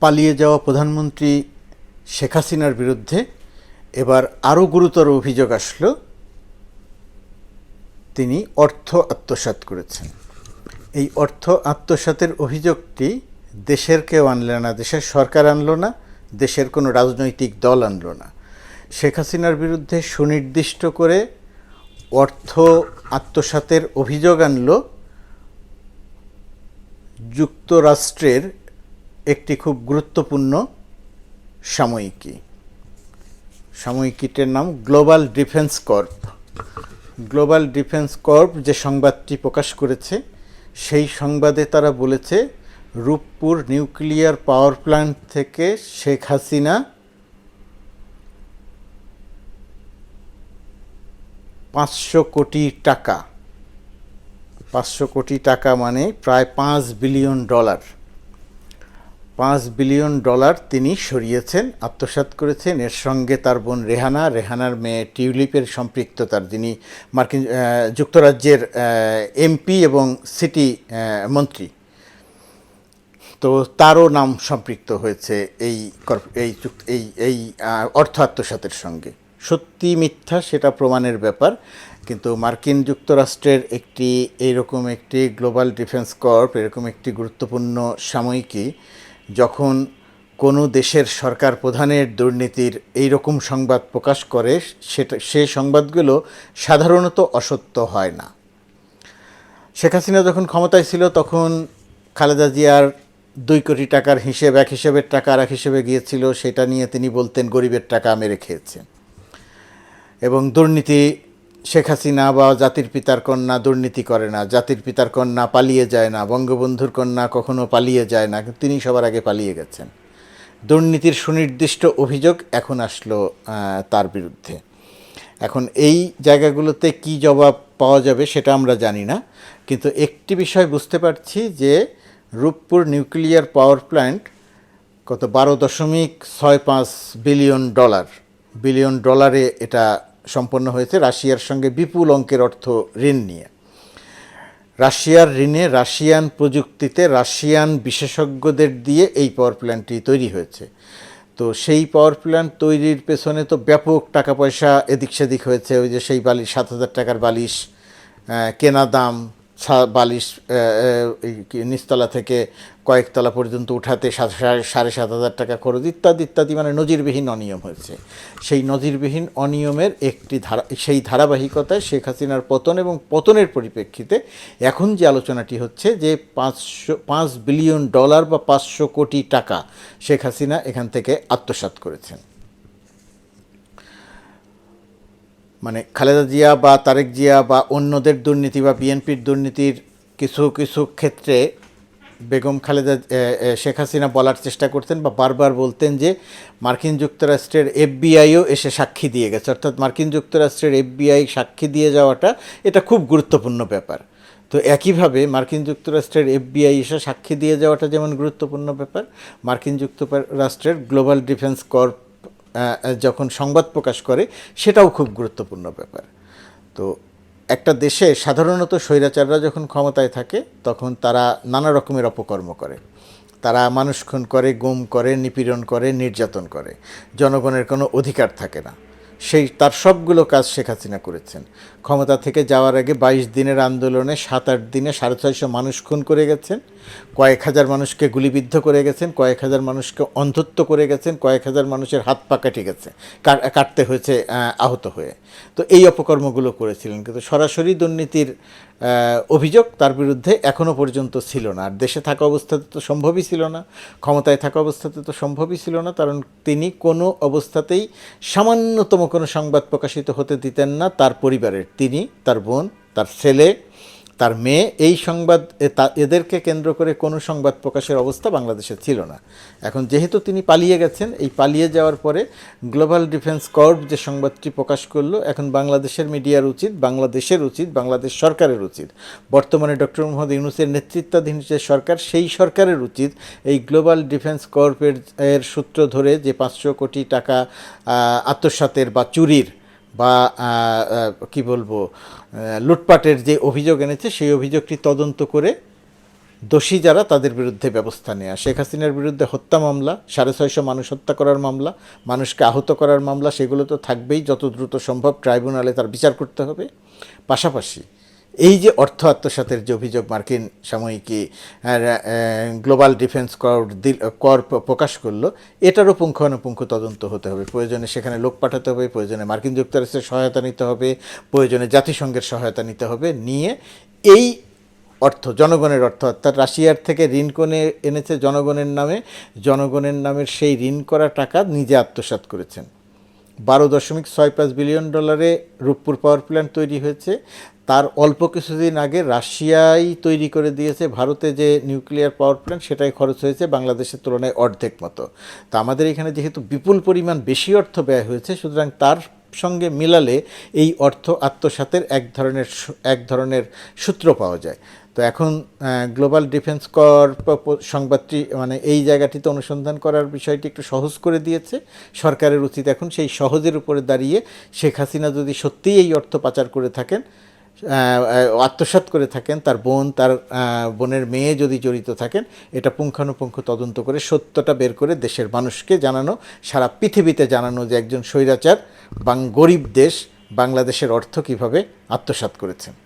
পালিয়ে যাওয়া প্রধানমন্ত্রী শেখ হাসিনার বিরুদ্ধে এবার আরও গুরুতর অভিযোগ আসলো। তিনি অর্থ আত্মসাৎ করেছেন। এই অর্থ আত্মসাতের অভিযোগটি দেশের কেউ আনলো না, দেশের সরকার আনলো না, দেশের কোনো রাজনৈতিক দল আনলো না। শেখ হাসিনার বিরুদ্ধে সুনির্দিষ্ট করে অর্থ আত্মসাতের অভিযোগ আনল যুক্তরাষ্ট্রের একটি খুব গুরুত্বপূর্ণ সাময়িকী। সাময়িকীটির নাম global defence corp. Global defence corp যে সংবাদটি প্রকাশ করেছে, সেই সংবাদে তারা বলেছে, রূপপুর নিউক্লিয়ার পাওয়ার প্ল্যান্ট থেকে শেখ হাসিনা পাঁচশো কোটি টাকা। পাঁচশো কোটি টাকা মানে প্রায় পাঁচ বিলিয়ন ডলার। পাঁচ বিলিয়ন ডলার তিনি সরিয়েছেন, আত্মসাৎ করেছেন। এর সঙ্গে তার বোন রেহানা, রেহানার মেয়ে টিউলিপের সম্পৃক্ততার। যিনি মার্কিন যুক্তরাজ্যের এমপি এবং সিটি মন্ত্রী। তো তারও নাম সম্পৃক্ত হয়েছে এই এই এই এই অর্থ আত্মসাতের সঙ্গে। সত্যি মিথ্যা সেটা প্রমাণের ব্যাপার, কিন্তু মার্কিন যুক্তরাষ্ট্রের একটি এইরকম একটি গ্লোবাল ডিফেন্স কর্প, এরকম একটি গুরুত্বপূর্ণ সাময়িকী যখন কোনো দেশের সরকার প্রধানের দুর্নীতির এই রকম সংবাদ প্রকাশ করে, সেটা, সে সংবাদগুলো সাধারণত অসত্য হয় না। শেখ হাসিনা যখন ক্ষমতায় ছিল, তখন খালেদা জিয়ার দুই কোটি টাকার হিসেব, এক হিসেবের টাকা আর এক হিসেবে গিয়েছিল, সেটা নিয়ে তিনি বলতেন, গরিবের টাকা মেরে খেয়েছে এবং দুর্নীতি শেখ হাসিনা বা জাতির পিতার কন্যা দুর্নীতি করে না, জাতির পিতার কন্যা পালিয়ে যায় না, বঙ্গবন্ধুর কন্যা কখনো পালিয়ে যায় না তিনি সবার আগে পালিয়ে গেছেন। দুর্নীতির সুনির্দিষ্ট অভিযোগ এখন আসলো তার বিরুদ্ধে। এখন এই জায়গাগুলোতে কি জবাব পাওয়া যাবে সেটা আমরা জানি না, কিন্তু একটি বিষয় বুঝতে পারছি যে রূপপুর নিউক্লিয়ার পাওয়ার প্ল্যান্ট কত বারো দশমিক ছয় পাঁচ বিলিয়ন ডলার, বিলিয়ন ডলারে এটা সম্পন্ন হয়েছে রাশিয়ার সঙ্গে বিপুল অঙ্কের অর্থ ঋণ নিয়ে। রাশিয়ার ঋণে রাশিয়ান প্রযুক্তিতে রাশিয়ান বিশেষজ্ঞদের দিয়ে এই পাওয়ার প্ল্যান্টটি তৈরি হয়েছে। তো সেই পাওয়ার প্ল্যান্ট তৈরির পেছনে তো ব্যাপক টাকা পয়সা এদিক সেদিক হয়েছে। ওই যে সেই বালিশ, সাত হাজার টাকার বালিশ কেনা দাম বালিশ নিচতলা থেকে কয়েকতলা পর্যন্ত উঠাতে সা- সাড়ে- সাত হাজার টাকা খরচ, ইত্যাদি ইত্যাদি মানে নজিরবিহীন অনিয়ম হয়েছে। সেই নজিরবিহীন অনিয়মের একটি ধারা সেই ধারাবাহিকতায় শেখ হাসিনার পতন এবং পতনের পরিপ্রেক্ষিতে এখন যে আলোচনাটি হচ্ছে যে পাঁচশো পাঁচ বিলিয়ন ডলার বা পাঁচশো কোটি টাকা শেখ হাসিনা এখান থেকে আত্মসাৎ করেছেন। মানে খালেদা জিয়া বা তারেক জিয়া বা অন্যদের দুর্নীতি বা বিএনপির দুর্নীতির কিছু কিছু ক্ষেত্রে বেগম খালেদা শেখ হাসিনা বলার চেষ্টা করতেন বা বারবার বলতেন যে মার্কিন যুক্তরাষ্ট্রের এফবিআইও এসে সাক্ষী দিয়ে গেছে। অর্থাৎ মার্কিন যুক্তরাষ্ট্রের এফবিআই সাক্ষী দিয়ে যাওয়াটা এটা খুব গুরুত্বপূর্ণ ব্যাপার। তো একইভাবে মার্কিন যুক্তরাষ্ট্রের এফবিআই এসে সাক্ষী দিয়ে যাওয়াটা যেমন গুরুত্বপূর্ণ ব্যাপার, মার্কিন যুক্তরাষ্ট্রের গ্লোবাল ডিফেন্স কর্প যখন সংবাদ প্রকাশ করে সেটাও খুব গুরুত্বপূর্ণ ব্যাপার। তো একটা দেশে সাধারণত স্বৈরাচাররা যখন ক্ষমতায় থাকে, তখন তারা নানা রকমের অপকর্ম করে। তারা মানুষ খুন করে, গুম করে, নিপীড়ন করে, নির্যাতন করে। জনগণের কোনো অধিকার থাকে না। সেই তার সবগুলো কাজ শেখ হাসিনা করেছেন। ক্ষমতা থেকে যাওয়ার আগে বাইশ দিনের আন্দোলনে সাত আট দিনে সাড়ে ছয়শো মানুষ খুন করে গেছেন, কয়েক হাজার মানুষকে গুলিবিদ্ধ করে গেছেন, কয়েক হাজার মানুষকে অন্ধত্ব করে গেছেন, কয়েক হাজার মানুষের হাত পা কেটে গেছে কাটতে হয়েছে আহত হয়ে। তো এই অপকর্মগুলো করেছিলেন। কিন্তু সরাসরি দুর্নীতির অভিযোগ তার বিরুদ্ধে এখনও পর্যন্ত ছিল না। আর দেশে থাকা অবস্থাতে তো সম্ভবই ছিল না, ক্ষমতায় থাকা অবস্থাতে তো সম্ভবই ছিল না, কারণ তিনি কোনো অবস্থাতেই সামান্যতম কোনো সংবাদ প্রকাশিত হতে দিতেন না। তার পরিবারের, তিনি, তার বোন, তার ছেলে তার মেয়ে, এই সংবাদ এদেরকে কেন্দ্র করে কোনো সংবাদ প্রকাশের অবস্থা বাংলাদেশে ছিল না। এখন যেহেতু তিনি পালিয়ে গেছেন, এই পালিয়ে যাওয়ার পরে গ্লোবাল ডিফেন্স কর্প যে সংবাদটি প্রকাশ করল, এখন বাংলাদেশের মিডিয়ার উচিত, বাংলাদেশের উচিত, বাংলাদেশ সরকারের উচিত। বর্তমানে ডক্টর মোহাম্মদ ইউনুসের নেতৃত্বাধীন যে সরকার, সেই সরকারের উচিত এই গ্লোবাল ডিফেন্স কর্পের, এর সূত্র ধরে যে পাঁচশো কোটি টাকা আত্মসাতের বা চুরির বা কি বলব লুটপাটের যে অভিযোগ এনেছে, সেই অভিযোগটি তদন্ত করে দোষী যারা তাদের বিরুদ্ধে ব্যবস্থা নেওয়া শেখ হাসিনার বিরুদ্ধে হত্যা মামলা, সাড়ে ছয়শো মানুষ হত্যা করার মামলা, মানুষকে আহত করার মামলা, সেগুলো তো থাকবেই যত দ্রুত সম্ভব। ট্রাইব্যুনালে তার বিচার করতে হবে। পাশাপাশি এই যে অর্থ আত্মসাতের যে অভিযোগ মার্কিন সাময়িকী গ্লোবাল ডিফেন্স কর দিল, কর প্রকাশ করল, এটারও পুঙ্খানুপুঙ্খ তদন্ত হতে হবে। প্রয়োজনে সেখানে লোক পাঠাতে হবে, প্রয়োজনে মার্কিন যুক্তরাষ্ট্রের সহায়তা নিতে হবে, প্রয়োজনে জাতিসংঘের সহায়তা নিতে হবে। নিয়ে এই অর্থ, জনগণের অর্থ, অর্থাৎ রাশিয়ার থেকে ঋণ করে এনেছে জনগণের নামে, জনগণের নামের সেই ঋণ করা টাকা নিজে আত্মসাৎ করেছেন। বারো দশমিক ছয় পাঁচ বিলিয়ন ডলারে রূপপুর পাওয়ার প্ল্যান্ট তৈরি হয়েছে। তার অল্প কিছুদিন আগে রাশিয়াই তৈরি করে দিয়েছে। ভারতে যে নিউক্লিয়ার পাওয়ার প্ল্যান্ট, সেটাই খরচ হয়েছে বাংলাদেশের তুলনায় অর্ধেক মতো। তো আমাদের এখানে যেহেতু বিপুল পরিমাণ বেশি অর্থ ব্যয় হয়েছে, সুতরাং তার সঙ্গে মিলালে এই অর্থ আত্মসাতের এক ধরনের এক ধরনের সূত্র পাওয়া যায়। তো এখন গ্লোবাল ডিফেন্স কর প- প- সংবাদটি মানে এই জায়গাটিতে অনুসন্ধান করার বিষয়টি একটু সহজ করে দিয়েছে। সরকারের উচিত এখন সেই সহজের উপরে দাঁড়িয়ে শেখ হাসিনা যদি সত্যিই এই অর্থ পাচার করে থাকেন আত্মসাৎ করে থাকেন, তার বোন, তার বোনের মেয়ে যদি জড়িত থাকেন, এটা পুঙ্খানুপুঙ্খ তদন্ত করে সত্যটা বের করে দেশের মানুষকে জানানো, সারা পৃথিবীতে জানানো যে একজন স্বৈরাচার, বাং, গরিব দেশ, বাংলাদেশের অর্থ কীভাবে আত্মসাৎ করেছেন।